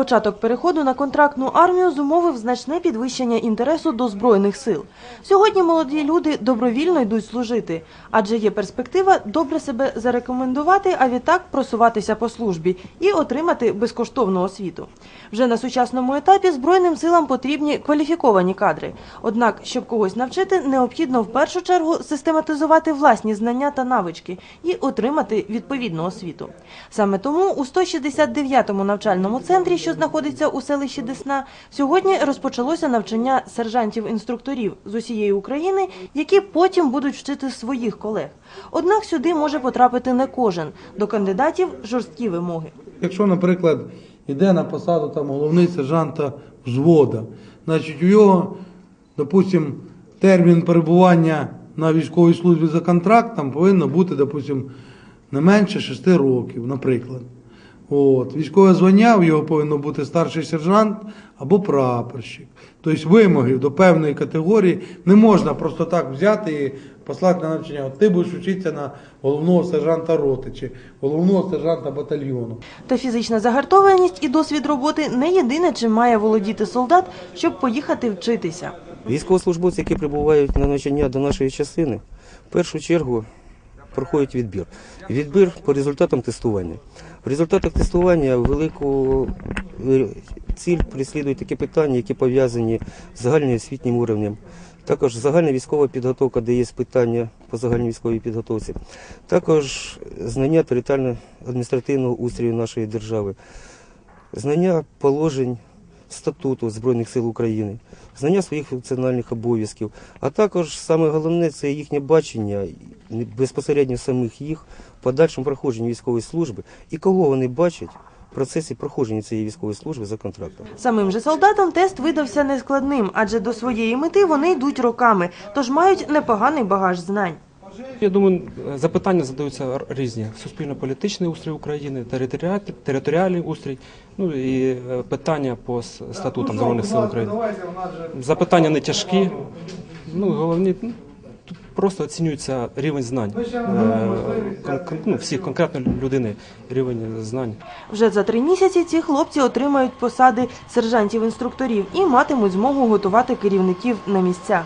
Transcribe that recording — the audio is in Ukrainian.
Початок переходу на контрактну армію зумовив значне підвищення інтересу до збройних сил. Сьогодні молоді люди добровільно йдуть служити, адже є перспектива добре себе зарекомендувати, а відтак просуватися по службі і отримати безкоштовну освіту. Вже на сучасному етапі збройним силам потрібні кваліфіковані кадри. Однак, щоб когось навчити, необхідно в першу чергу систематизувати власні знання та навички і отримати відповідну освіту. Саме тому у 169-му навчальному центрі, що знаходиться у селищі Десна, сьогодні розпочалося навчання сержантів-інструкторів з усієї України, які потім будуть вчити своїх колег. Однак сюди може потрапити не кожен. До кандидатів жорсткі вимоги. Якщо, наприклад, йде на посаду там головний сержанта взвода, значить у його, допустимо, термін перебування на військовій службі за контрактом повинно бути, допустимо, не менше 6 років, наприклад. От. Військове звання в його повинно бути старший сержант або прапорщик. Тобто вимоги до певної категорії не можна просто так взяти і послати на навчання. От ти будеш вчитися на головного сержанта роти чи головного сержанта батальйону. Та фізична загартованість і досвід роботи не єдине, чим має володіти солдат, щоб поїхати вчитися. Військовослужбовці, які прибувають на навчання до нашої частини, в першу чергу проходять відбір. Відбір по результатам тестування. В результатах тестування велику е, ціль переслідують такі питання, які пов'язані з загальноосвітнім уровнем. Також загальна військова підготовка, де є питання по загальній військовій підготовці. Також знання територіально-адміністративного устрою нашої держави, знання положень статуту Збройних сил України, знання своїх функціональних обов'язків, а також саме головне це їхнє бачення безпосередньо самих їх подальшому проходженні військової служби і кого вони бачать процесі проходження цієї військової служби за контрактом. Самим же солдатам тест видався нескладним, адже до своєї мети вони йдуть роками, тож мають непоганий багаж знань. Я думаю, запитання задаються різні: суспільно-політичний устрій України, територіа- територіальний устрій, ну і е, питання по статутам збройних сил України. Запитання не тяжкі. Ну головні ну, тут просто оцінюється рівень знань е, кон- кон- ну, всіх конкретно людини, рівень знань. Вже за три місяці ці хлопці отримають посади сержантів-інструкторів і матимуть змогу готувати керівників на місцях.